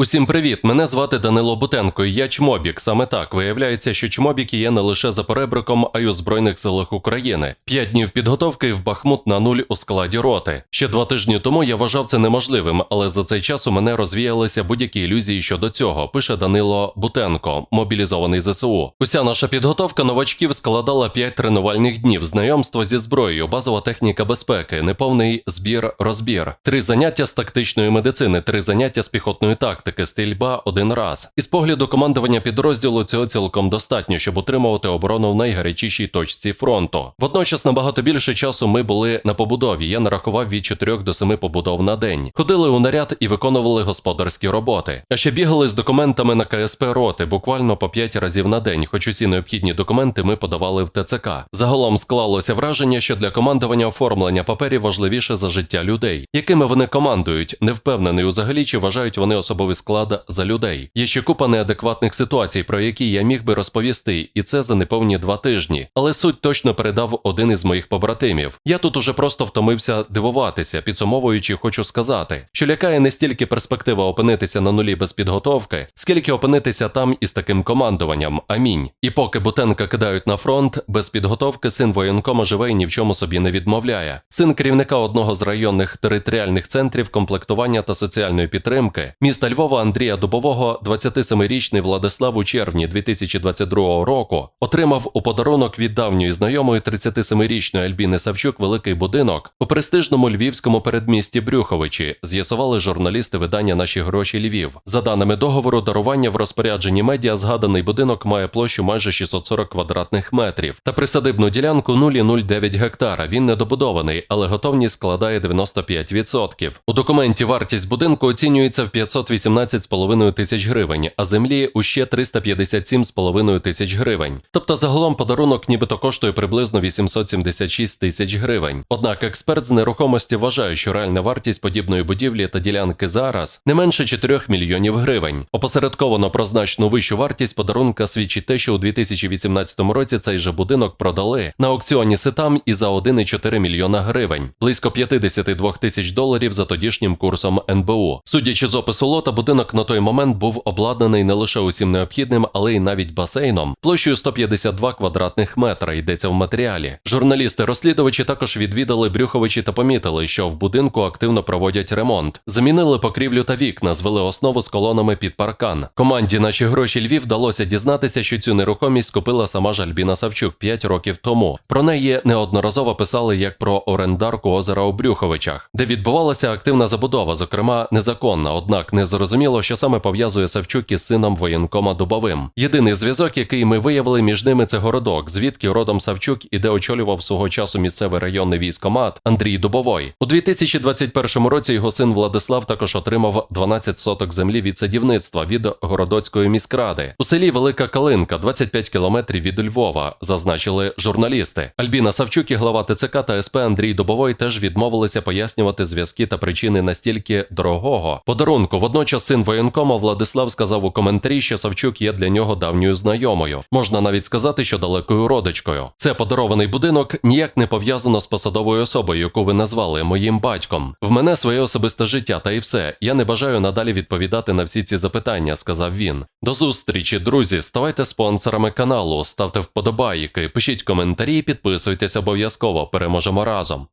Усім привіт! Мене звати Данило Бутенко, я Чмобік. Саме так виявляється, що чмобіки є не лише за перебриком, а й у Збройних силах України. П'ять днів підготовки в Бахмут на нуль у складі роти. Ще два тижні тому я вважав це неможливим, але за цей час у мене розвіялися будь-які ілюзії щодо цього. Пише Данило Бутенко, мобілізований ЗСУ. Уся наша підготовка новачків складала п'ять тренувальних днів, знайомство зі зброєю, базова техніка безпеки, неповний збір, розбір, три заняття з тактичної медицини, три заняття з піхотної тактики, стрільба один раз. Із погляду командування підрозділу цього цілком достатньо, щоб утримувати оборону в найгарячішій точці фронту. Водночас набагато більше часу ми були на побудові. Я нарахував від 4 до 7 побудов на день. Ходили у наряд і виконували господарські роботи. А ще бігали з документами на КСП роти, буквально по 5 разів на день, хоч усі необхідні документи ми подавали в ТЦК. Загалом склалося враження, що для командування оформлення паперів важливіше за життя людей, якими вони командують. Не впевнений взагалі, чи вважають вони особовий склад за людей. Є ще купа неадекватних ситуацій, про які я міг би розповісти, і це за неповні два тижні. Але суть точно передав один із моїх побратимів. Я тут уже просто втомився дивуватися, підсумовуючи, хочу сказати, що лякає не стільки перспектива опинитися на нулі без підготовки, скільки опинитися там із таким командуванням. Амінь. І поки Бутенка кидають на фронт, без підготовки син воєнкома живе і ні в чому собі не відмовляє. Син керівника одного з районних територіальних центрів комплектування та соціальної підтримки міста Львова Андрія Дубового, 27-річний Владислав у червні 2022 року отримав у подарунок від давньої знайомої 37-річної Альбіни Савчук великий будинок у престижному львівському передмісті Брюховичі. З'ясували журналісти видання Наші гроші Львів. За даними договору, дарування в розпорядженні медіа згаданий будинок має площу майже 640 квадратних метрів та присадибну ділянку 0,09 гектара. Він недобудований, але готовність складає 95%. У документі вартість будинку оцінюється в 518,5 тисяч гривень, а землі у ще 357,5 тисяч гривень. Тобто загалом подарунок нібито коштує приблизно 876 тисяч гривень. Однак експерт з нерухомості вважає, що реальна вартість подібної будівлі та ділянки зараз не менше 4 мільйонів гривень. Опосередковано про значно вищу вартість подарунка свідчить те, що у 2018 році цей же будинок продали на аукціоні Ситам і за 1,4 мільйона гривень, близько 52 тисяч доларів за тодішнім курсом НБУ. Судячи з опису лота, будинок на той момент був обладнаний не лише усім необхідним, але й навіть басейном, площею 152 квадратних метра йдеться в матеріалі. Журналісти-розслідувачі також відвідали Брюховичі та помітили, що в будинку активно проводять ремонт. Замінили покрівлю та вікна, звели основу з колонами під паркан. Команді наші гроші Львів вдалося дізнатися, що цю нерухомість купила сама ж Альбіна Савчук 5 років тому. Про неї неодноразово писали як про орендарку озера у Брюховичах, де відбувалася активна забудова, зокрема незаконна, однак не зрозуміло, що саме пов'язує Савчук із сином воєнкома Дубовим. Єдиний зв'язок, який ми виявили між ними, це городок, звідки родом Савчук і де очолював свого часу місцевий районний військомат Андрій Дубовой. У 2021 році його син Владислав також отримав 12 соток землі від садівництва від Городоцької міськради. У селі Велика Калинка, 25 кілометрів від Львова, зазначили журналісти. Альбіна Савчук і глава ТЦК та СП Андрій Дубовой теж відмовилися пояснювати зв'язки та причини настільки дорогого подарунку. Водночас син воєнкома Владислав сказав у коментарі, що Савчук є для нього давньою знайомою. Можна навіть сказати, що далекою родичкою. Це подарований будинок ніяк не пов'язано з посадовою особою, яку ви назвали моїм батьком. В мене своє особисте життя, та і все. Я не бажаю надалі відповідати на всі ці запитання, сказав він. До зустрічі, друзі. Ставайте спонсорами каналу, ставте вподобайки, пишіть коментарі, підписуйтесь обов'язково. Переможемо разом.